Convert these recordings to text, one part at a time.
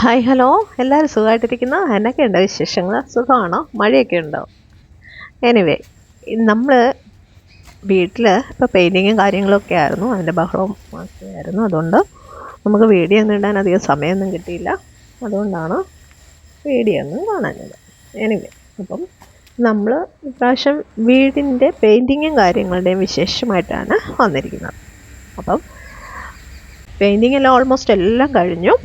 Hi hello എല്ലാവരും സുഖമായിട്ടിരിക്കുന്നു. എന്നൊക്കെ ഉണ്ട് വിശേഷങ്ങൾ സുഖമാണോ? മഴയൊക്കെ ഉണ്ടോ? എനിവേ നമ്മൾ വീട്ടിൽ ഇപ്പോൾ പെയിന്റിങ്ങും കാര്യങ്ങളൊക്കെ ആയിരുന്നു. അതിന്റെ ബഹളവും ഒക്കെ ആയിരുന്നു. അതുകൊണ്ട് നമുക്ക് വീഡിയോ ഒന്നും ഇടാൻ അധികം സമയമൊന്നും കിട്ടിയില്ല. അതുകൊണ്ടാണ് വീഡിയോ ഒന്നും കാണാഞ്ഞത്. എനിവേ അപ്പം നമ്മൾ ഇപ്രാവശ്യം വീടിന്റെ പെയിന്റിങ്ങും കാര്യങ്ങളുടെയും വിശേഷമായിട്ടാണ് വന്നിരിക്കുന്നത്. അപ്പം പെയിന്റിങ് എല്ലാം ഓൾമോസ്റ്റ് എല്ലാം കഴിഞ്ഞു.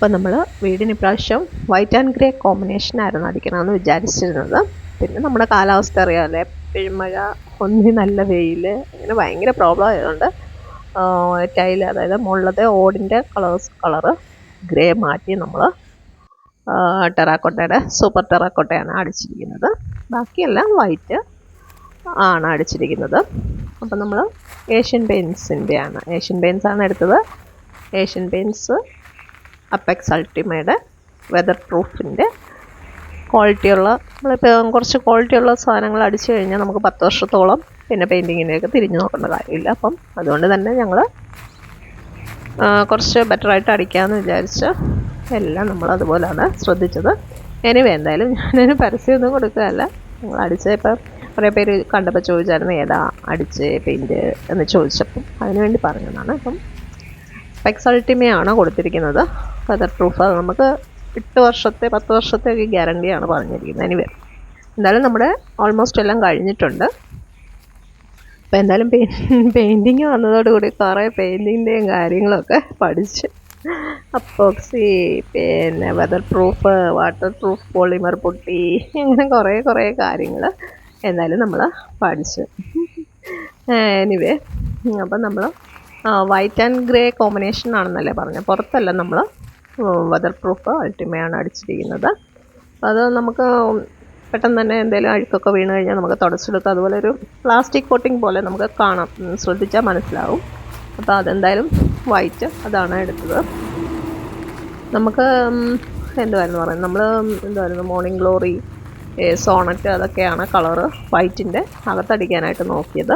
അപ്പം നമ്മൾ വീടിന് ഇപ്രാവശ്യം വൈറ്റ് ആൻഡ് ഗ്രേ കോമ്പിനേഷൻ ആയിരുന്നു അടിക്കണമെന്ന് വിചാരിച്ചിരുന്നത്. പിന്നെ നമ്മുടെ കാലാവസ്ഥ അറിയാമല്ലോ? എപ്പോഴും മഴ ഒന്നി നല്ല വെയിൽ അങ്ങനെ ഭയങ്കര പ്രോബ്ലം ആയതുകൊണ്ട് ടൈൽ അതായത് മുകളിലത്തെ ഓടിന്റെ കളേഴ്സ് കളറ് ഗ്രേ മാറ്റി നമ്മൾ ടെറാക്കോട്ടയുടെ സൂപ്പർ ടെറാക്കോട്ടയാണ് അടിച്ചിരിക്കുന്നത്. ബാക്കിയെല്ലാം വൈറ്റ് ആണ് അടിച്ചിരിക്കുന്നത്. അപ്പം നമ്മൾ ഏഷ്യൻ പെയിൻസിന്റെയാണ് ഏഷ്യൻ പെയിൻസാണ് എടുത്തത്. ഏഷ്യൻ പെയിൻസ് അപ്പെക്സ് അൾട്ടിമയുടെ വെതർ പ്രൂഫിന്റെ ക്വാളിറ്റിയുള്ള നമ്മളിപ്പോൾ കുറച്ച് ക്വാളിറ്റിയുള്ള സാധനങ്ങൾ അടിച്ചു കഴിഞ്ഞാൽ നമുക്ക് പത്ത് വർഷത്തോളം പിന്നെ പെയിന്റിങ്ങിനെയൊക്കെ തിരിഞ്ഞു നോക്കേണ്ട കാര്യമില്ല. അപ്പം അതുകൊണ്ട് തന്നെ ഞങ്ങൾ കുറച്ച് ബെറ്ററായിട്ട് അടിക്കാമെന്ന് വിചാരിച്ച് എല്ലാം നമ്മൾ അതുപോലെയാണ് ശ്രദ്ധിച്ചത്. എനിവേ എന്തായാലും ഞാനൊരു പരസ്യമൊന്നും കൊടുക്കുകയല്ല. നിങ്ങൾ അടിച്ച ഇപ്പം കുറേ പേര് കണ്ടപ്പോൾ ചോദിച്ചായിരുന്നു ഏതാ അടിച്ച് പെയിന്റ് എന്ന് ചോദിച്ചപ്പം അതിനുവേണ്ടി പറഞ്ഞതാണ്. അപ്പം പെക്സ് കൊടുത്തിരിക്കുന്നത്. വെതർ പ്രൂഫ് അത് നമുക്ക് എട്ട് വർഷത്തെ പത്ത് വർഷത്തെ ഗ്യാരണ്ടിയാണ് പറഞ്ഞിരിക്കുന്നത്. എനിവേ എന്തായാലും നമ്മുടെ ഓൾമോസ്റ്റ് എല്ലാം കഴിഞ്ഞിട്ടുണ്ട്. അപ്പോൾ എന്തായാലും പെയിന്റിങ് വന്നതോടുകൂടി കുറേ പെയിന്റിങ്ങിന്റെയും കാര്യങ്ങളൊക്കെ പഠിച്ച് അപ്പോക്സി പിന്നെ weather proof water proof polymer പൊട്ടി അങ്ങനെ കുറേ കുറേ കാര്യങ്ങൾ എന്തായാലും നമ്മൾ പഠിച്ചു. എനിവേ അപ്പം നമ്മൾ വൈറ്റ് ആൻഡ് ഗ്രേ കോമ്പിനേഷൻ ആണെന്നല്ലേ പറഞ്ഞത് പുറത്തല്ല നമ്മൾ വെതർ പ്രൂഫ് അൾട്ടിമയാണ് അടിച്ചിരിക്കുന്നത്. അത് നമുക്ക് പെട്ടെന്ന് തന്നെ എന്തെങ്കിലും അഴുക്കൊക്കെ വീണ് കഴിഞ്ഞാൽ നമുക്ക് തുടച്ചെടുക്കാം അതുപോലെ ഒരു പ്ലാസ്റ്റിക് കോട്ടിംഗ് പോലെ നമുക്ക് കാണാം. ശ്രദ്ധിച്ചാൽ മനസ്സിലാവും. അപ്പോൾ അതെന്തായാലും വായിച്ച് അതാണ് എടുത്തത്. നമുക്ക് എന്തുവായിരുന്നു പറയുന്നത്? നമ്മൾ എന്തുവായിരുന്നു? മോർണിംഗ് ഗ്ലോറി സോണറ്റ് അതൊക്കെയാണ് കളറ് വൈറ്റിന്റെ അകത്തടിക്കാനായിട്ട് നോക്കിയത്.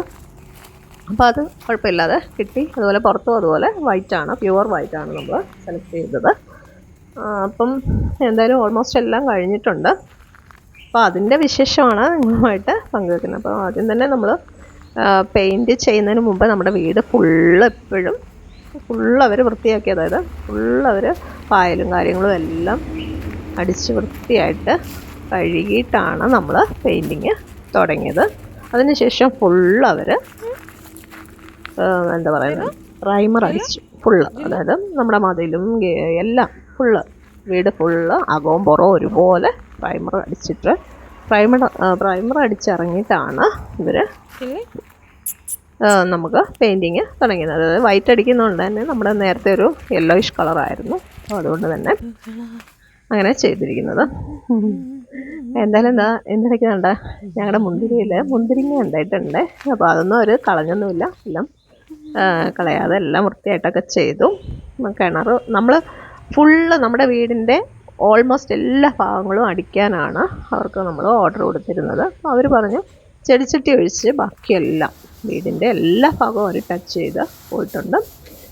അപ്പോൾ അത് കുഴപ്പമില്ലാതെ കിട്ടി. അതുപോലെ പുറത്തും അതുപോലെ വൈറ്റാണ് പ്യുവർ വൈറ്റാണ് നമ്മൾ സെലക്ട് ചെയ്തത്. അപ്പം എന്തായാലും ഓൾമോസ്റ്റ് എല്ലാം കഴിഞ്ഞിട്ടുണ്ട്. അപ്പോൾ അതിന്റെ വിശേഷമാണ് നിങ്ങളുമായിട്ട് പങ്കുവെക്കുന്നത്. അപ്പോൾ ആദ്യം തന്നെ നമ്മൾ പെയിന്റ് ചെയ്യുന്നതിന് മുമ്പ് നമ്മുടെ വീട് ഫുള്ള് എപ്പോഴും ഫുള്ള് അവർ വൃത്തിയാക്കി അതായത് ഫുള്ള് അവർ പായലും കാര്യങ്ങളും എല്ലാം അടിച്ച് വൃത്തിയായിട്ട് കഴുകിയിട്ടാണ് നമ്മൾ പെയിന്റിങ് തുടങ്ങിയത്. അതിനുശേഷം ഫുള്ള് അവർ എന്താ പറയുന്നത്? പ്രൈമർ അടിച്ചു ഫുള്ള് അതായത് നമ്മുടെ മതിലും എല്ലാം ഫുള്ള് വീട് ഫുള്ള് അകവും പുറവും ഒരുപോലെ പ്രൈമർ അടിച്ചിട്ട് പ്രൈമർ പ്രൈമർ അടിച്ചിറങ്ങിയിട്ടാണ് ഇവർ നമുക്ക് പെയിന്റിങ് തുടങ്ങിയത്. അതായത് വൈറ്റ് അടിക്കുന്നതുകൊണ്ട് തന്നെ നമ്മുടെ നേരത്തെ ഒരു യെല്ലോയിഷ് കളറായിരുന്നു അപ്പോൾ അതുകൊണ്ട് തന്നെ അങ്ങനെ ചെയ്തിരിക്കുന്നത്. എന്തായാലും എന്താ ഇടയ്ക്ക് ഞങ്ങളുടെ മുന്തിരിയിൽ മുന്തിരിങ്ങ ഉണ്ടായിട്ടുണ്ട്. അപ്പോൾ അതൊന്നും ഒരു കളഞ്ഞൊന്നുമില്ല. എല്ലാം കളയാതെ എല്ലാം വൃത്തിയായിട്ടൊക്കെ ചെയ്തു. കിണർ നമ്മൾ ഫുള്ള് നമ്മുടെ വീടിന്റെ ഓൾമോസ്റ്റ് എല്ലാ ഭാഗങ്ങളും അടിക്കാനാണ് അവർക്ക് നമ്മൾ ഓർഡർ കൊടുത്തിരുന്നത്. അപ്പോൾ അവർ പറഞ്ഞു ചെടിച്ചട്ടി ഒഴിച്ച് ബാക്കിയെല്ലാം വീടിന്റെ എല്ലാ ഭാഗവും അവർ ടച്ച് ചെയ്ത് പോയിട്ടുണ്ട്.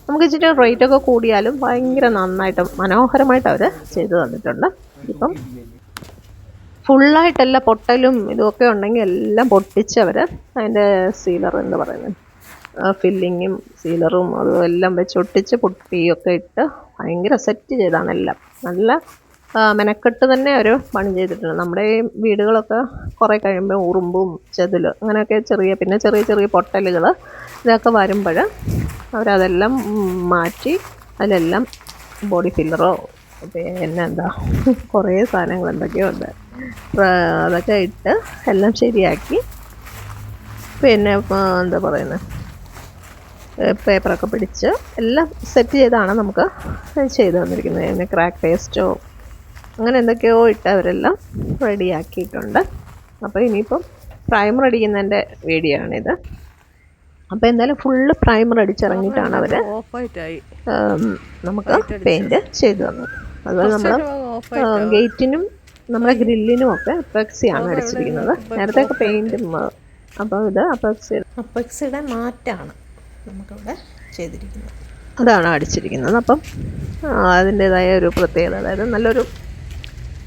നമുക്ക് ഇച്ചിരി റേറ്റൊക്കെ കൂടിയാലും ഭയങ്കര നന്നായിട്ട് മനോഹരമായിട്ട് അവർ ചെയ്തു തന്നിട്ടുണ്ട്. ഇപ്പം ഫുള്ളായിട്ടല്ല പൊട്ടലും ഇതുമൊക്കെ ഉണ്ടെങ്കിൽ എല്ലാം പൊട്ടിച്ച് അവർ അതിന്റെ സീലർ എന്ന് പറയുന്നത് ഫില്ലിങ്ങും സീലറും അതും എല്ലാം വെച്ച് ഒട്ടിച്ച് പൊട്ടിയൊക്കെ ഇട്ട് ഭയങ്കര സെറ്റ് ചെയ്താണ് എല്ലാം. നല്ല മെനക്കെട്ട് തന്നെ ഒരു പണി ചെയ്തിട്ടുണ്ട്. നമ്മുടെ ഈ വീടുകളൊക്കെ കുറേ കഴിയുമ്പോൾ ഉറുമ്പും ചെതിൽ അങ്ങനെയൊക്കെ ചെറിയ പിന്നെ ചെറിയ ചെറിയ പൊട്ടലുകൾ ഇതൊക്കെ വരുമ്പോൾ അവരതെല്ലാം മാറ്റി അതിലെല്ലാം ബോഡി ഫില്ലറോ പിന്നെ എന്താ കുറേ സാധനങ്ങൾ എന്തൊക്കെയോ ഉണ്ട്. അതൊക്കെ ഇട്ട് എല്ലാം ശരിയാക്കി. പിന്നെ എന്താ പറയുന്നത് പേപ്പറൊക്കെ പിടിച്ച് എല്ലാം സെറ്റ് ചെയ്താണ് നമുക്ക് ചെയ്തു തന്നിരിക്കുന്നത്. പിന്നെ ക്രാക്ക് പേസ്റ്റോ അങ്ങനെ എന്തൊക്കെയോ ഇട്ട് അവരെല്ലാം റെഡിയാക്കിയിട്ടുണ്ട് അപ്പോൾ ഇനിയിപ്പം പ്രൈമർ അടിക്കുന്നതിന്റെ വീഡിയോ ആണിത്. അപ്പോൾ എന്തായാലും ഫുള്ള് പ്രൈമർ അടിച്ചിറങ്ങിയിട്ടാണ് അവർ നമുക്ക് പെയിന്റ് ചെയ്തു തന്നത്. അതുപോലെ നമ്മൾ ഗേറ്റിനും നമ്മുടെ ഗ്രില്ലിനും ഒക്കെ അപ്പക്സിയാണ് അടിച്ചിരിക്കുന്നത്. നേരത്തെ ഒക്കെ പെയിന്റും അപ്പോൾ ഇത് അപ്പക്സി അപ്പക്സിയുടെ മാറ്റാണ്. നമുക്കിവിടെ ചെയ്തിരിക്കുന്നത്. അതാണ് അടിച്ചിരിക്കുന്നത്. അപ്പം അതിന്റേതായ ഒരു പ്രത്യേകത. അതായത് നല്ലൊരു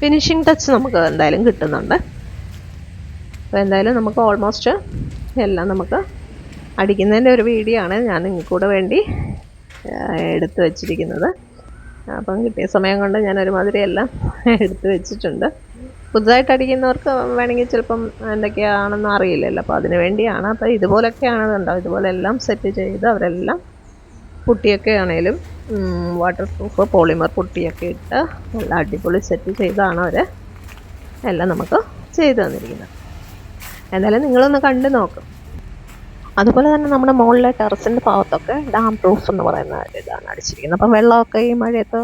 ഫിനിഷിങ് ടച്ച് നമുക്ക് എന്തായാലും കിട്ടുന്നുണ്ട്. അപ്പോൾ എന്തായാലും നമുക്ക് ഓൾമോസ്റ്റ് എല്ലാം നമുക്ക് അടിക്കുന്നതിന്റെ ഒരു വീഡിയോ ആണ് ഞാൻ നിങ്ങൾക്കൂടെ വേണ്ടി എടുത്തു വച്ചിരിക്കുന്നത്. അപ്പം കിട്ടിയ സമയം കൊണ്ട് ഞാൻ ഒരുമാതിരി എല്ലാം എടുത്തു വെച്ചിട്ടുണ്ട്. പുതുതായിട്ട് അടിക്കുന്നവർക്ക് വേണമെങ്കിൽ ചിലപ്പം എന്തൊക്കെയാണെന്ന് അറിയില്ലല്ലോ. അപ്പോൾ അതിന് വേണ്ടിയാണ്. അപ്പോൾ ഇതുപോലൊക്കെയാണ് ഉണ്ടാവും ഇതുപോലെ എല്ലാം സെറ്റ് ചെയ്ത് അവരെല്ലാം പുട്ടിയൊക്കെ ആണേലും വാട്ടർ പ്രൂഫ് പോളിമർ പുട്ടിയൊക്കെ ഇട്ട് നല്ല അടിപൊളി സെറ്റ് ചെയ്താണ് അവർ എല്ലാം നമുക്ക് ചെയ്തു തന്നിരിക്കുന്നത്. എന്തായാലും നിങ്ങളൊന്ന് കണ്ടു നോക്കും. അതുപോലെ തന്നെ നമ്മുടെ മുകളിലെ ടെറസിന്റെ ഭാഗത്തൊക്കെ ഡാം പ്രൂഫ് എന്ന് പറയുന്ന ഇതാണ് അടിച്ചിരിക്കുന്നത്. അപ്പം വെള്ളമൊക്കെ ഈ മഴയത്ത്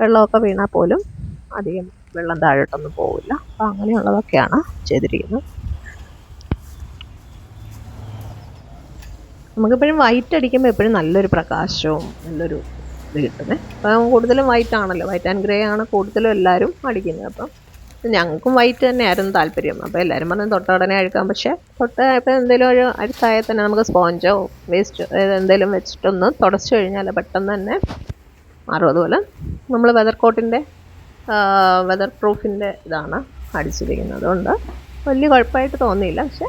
വെള്ളമൊക്കെ വീണാൽ പോലും അധികം വെള്ളം താഴോട്ടൊന്നും പോവില്ല. അപ്പം അങ്ങനെയുള്ളതൊക്കെയാണ് ചെയ്തിരിക്കുന്നത്. നമുക്കെപ്പോഴും വൈറ്റ് അടിക്കുമ്പോൾ എപ്പോഴും നല്ലൊരു പ്രകാശവും നല്ലൊരു ഇത് കിട്ടുന്നത് അപ്പം കൂടുതലും വൈറ്റ് ആണല്ലോ. വൈറ്റ് ആൻഡ് ഗ്രേ ആണ് കൂടുതലും എല്ലാവരും അടിക്കുന്നത്. അപ്പം ഞങ്ങൾക്കും വൈറ്റ് തന്നെയായിരുന്നു താല്പര്യം. അപ്പോൾ എല്ലാവരും പറഞ്ഞു തൊട്ടുടനെ അഴുക്കാം. പക്ഷേ തൊട്ട് ഇപ്പം എന്തെങ്കിലും ഒരു അഴുക്കായാൽ തന്നെ നമുക്ക് സ്പോഞ്ചോ വേസ്റ്റ് എന്തെങ്കിലും വെച്ചിട്ടൊന്ന് തുടച്ചു കഴിഞ്ഞാൽ പെട്ടെന്ന് തന്നെ മാറും. അതുപോലെ നമ്മൾ വെതർ കോട്ടിന്റെ വെതർ പ്രൂഫിന്റെ ഇതാണ്. അടിച്ചിരിക്കുന്നത് അതുകൊണ്ട് വലിയ കുഴപ്പമായിട്ട് തോന്നിയില്ല. പക്ഷെ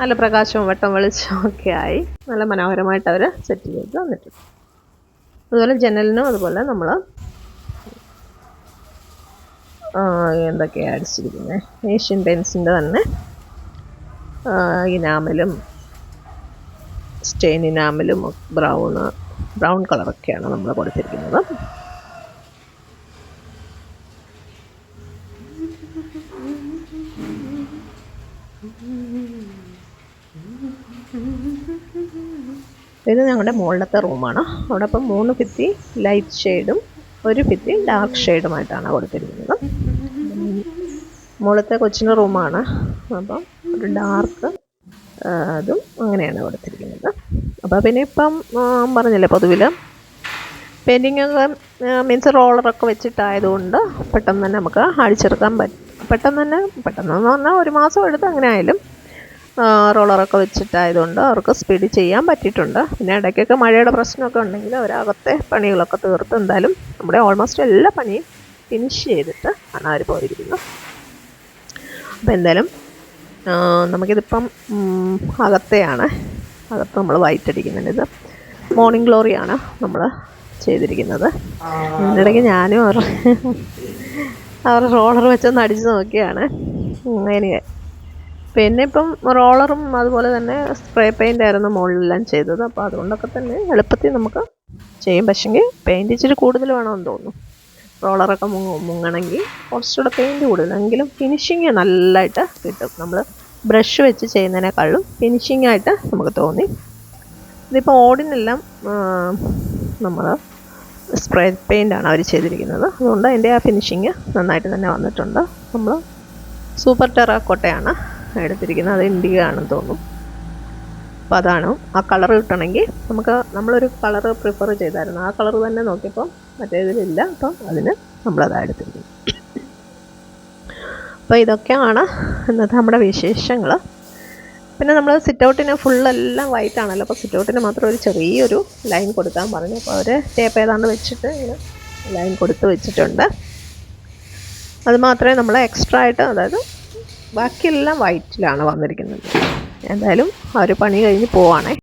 നല്ല പ്രകാശവും വട്ടം വെളിച്ചവും ഒക്കെ ആയി നല്ല മനോഹരമായിട്ട് അവർ സെറ്റ് ചെയ്ത് തന്നിട്ടുണ്ട് അതുപോലെ ജനലിനും അതുപോലെ നമ്മൾ എന്തൊക്കെയാണ് അടിച്ചിരിക്കുന്നത് ഏഷ്യൻ പെയിൻസിന്റെ തന്നെ ഇനാമലും സ്റ്റെയിൻ ഇനാമലും ബ്രൗണ് ബ്രൗൺ കളറൊക്കെയാണ് നമ്മൾ കൊടുത്തിരിക്കുന്നത്. ഇത് ഞങ്ങളുടെ മുകളിലത്തെ റൂമാണ്. അവിടെ ഇപ്പം മൂന്ന് ഭിത്തി ലൈറ്റ് ഷെയ്ഡും ഒരു ഭിത്തി ഡാർക്ക് ഷെയ്ഡുമായിട്ടാണ് കൊടുത്തിരിക്കുന്നത്. മുകളിലത്തെ കൊച്ചിന്റെ റൂമാണ്. അപ്പം ഒരു ഡാർക്ക് അതും അങ്ങനെയാണ് കൊടുത്തിരിക്കുന്നത്. അപ്പോൾ പിന്നെ ഇപ്പം പറഞ്ഞില്ലേ പൊതുവിൽ പെയിന്റിങ് ഒക്കെ മീൻസ് റോളറൊക്കെ വെച്ചിട്ടായതുകൊണ്ട് പെട്ടെന്ന് തന്നെ നമുക്ക് അടിച്ചെടുക്കാൻ പറ്റും പെട്ടെന്ന് തന്നെ പെട്ടെന്ന് എന്ന് പറഞ്ഞാൽ ഒരു മാസം എടുത്ത് അങ്ങനെ ആയാലും റോളറൊക്കെ വെച്ചിട്ടായതുകൊണ്ട് അവർക്ക് സ്പീഡ് ചെയ്യാൻ പറ്റിയിട്ടുണ്ട്. പിന്നെ ഇടയ്ക്കൊക്കെ മഴയുടെ പ്രശ്നമൊക്കെ ഉണ്ടെങ്കിൽ അവരകത്തെ പണികളൊക്കെ തീർത്ത് എന്തായാലും നമ്മുടെ ഓൾമോസ്റ്റ് എല്ലാ പണിയും ഫിനിഷ് ചെയ്തിട്ട് ആണ് അവർ പോയിരിക്കുന്നത്. അപ്പോൾ എന്തായാലും നമുക്കിതിപ്പം അകത്തെയാണ്. അകത്ത് നമ്മൾ വൈറ്റ് അടിക്കുന്നുണ്ട് ഇത് മോർണിംഗ് ഗ്ലോറിയാണ് നമ്മൾ ചെയ്തിരിക്കുന്നത്. ഇതിനിടയ്ക്ക് ഞാനും അവർ അവർ റോളർ വെച്ചൊന്ന് അടിച്ച് നോക്കിയാണ്. എനിക്ക് പിന്നെ ഇപ്പം റോളറും അതുപോലെ തന്നെ സ്പ്രേ പെയിന്റ് ആയിരുന്നു മുകളിലെല്ലാം ചെയ്തത്. അപ്പോൾ അതുകൊണ്ടൊക്കെ തന്നെ എളുപ്പത്തിൽ നമുക്ക് ചെയ്യും. പക്ഷെങ്കിൽ പെയിന്റ് ഇച്ചിരി കൂടുതൽ വേണമെന്ന് തോന്നുന്നു. റോളറൊക്കെ മുങ്ങ മുങ്ങണമെങ്കിൽ കുറച്ചുകൂടെ പെയിന്റ് കൂടുതൽ. എങ്കിലും ഫിനിഷിങ് നല്ലതായിട്ട് കിട്ടും. നമ്മൾ ബ്രഷ് വെച്ച് ചെയ്യുന്നതിനേക്കാളും ഫിനിഷിംഗ് ആയിട്ട് നമുക്ക് തോന്നി. ഇതിപ്പോൾ ഓടിനെല്ലാം നമ്മൾ സ്പ്രേ പെയിന്റാണ് അവർ ചെയ്തിരിക്കുന്നത്. അതുകൊണ്ട് അതിന്റെ ആ ഫിനിഷിങ് നന്നായിട്ട് തന്നെ വന്നിട്ടുണ്ട്. നമ്മൾ സൂപ്പർ ടെറാക്കോട്ടയാണ് എടുത്തിരിക്കുന്നത്. അത് ഇൻഡിക ആണെന്ന് തോന്നും. അപ്പോൾ അതാണ്. ആ കളർ കിട്ടണമെങ്കിൽ നമുക്ക് നമ്മളൊരു കളർ പ്രിഫർ ചെയ്തായിരുന്നു. ആ കളർ തന്നെ നോക്കിയപ്പോൾ മറ്റേതിലില്ല അപ്പം അതിന് നമ്മളതാണ് എടുത്തിരിക്കുന്നത് അപ്പോൾ ഇതൊക്കെയാണ് ഇന്നത്തെ നമ്മുടെ വിശേഷങ്ങൾ. പിന്നെ നമ്മൾ സിറ്റ് ഔട്ടിന് ഫുള്ളെല്ലാം വൈറ്റ് ആണല്ലോ. അപ്പോൾ സിറ്റ് ഔട്ടിന് മാത്രം ഒരു ചെറിയൊരു ലൈൻ കൊടുക്കാൻ പറഞ്ഞു. അപ്പോൾ അവർ ടേപ്പ് ഏതാണ്ട് വെച്ചിട്ട് ഇങ്ങനെ ലൈൻ കൊടുത്ത് വെച്ചിട്ടുണ്ട്. അത് മാത്രമേ നമ്മൾ എക്സ്ട്രാ ആയിട്ട് അതായത് ബാക്കിയെല്ലാം വൈറ്റിലാണ് വന്നിരിക്കുന്നത്. എന്തായാലും അവർ പണി കഴിഞ്ഞ് പോവാണേ.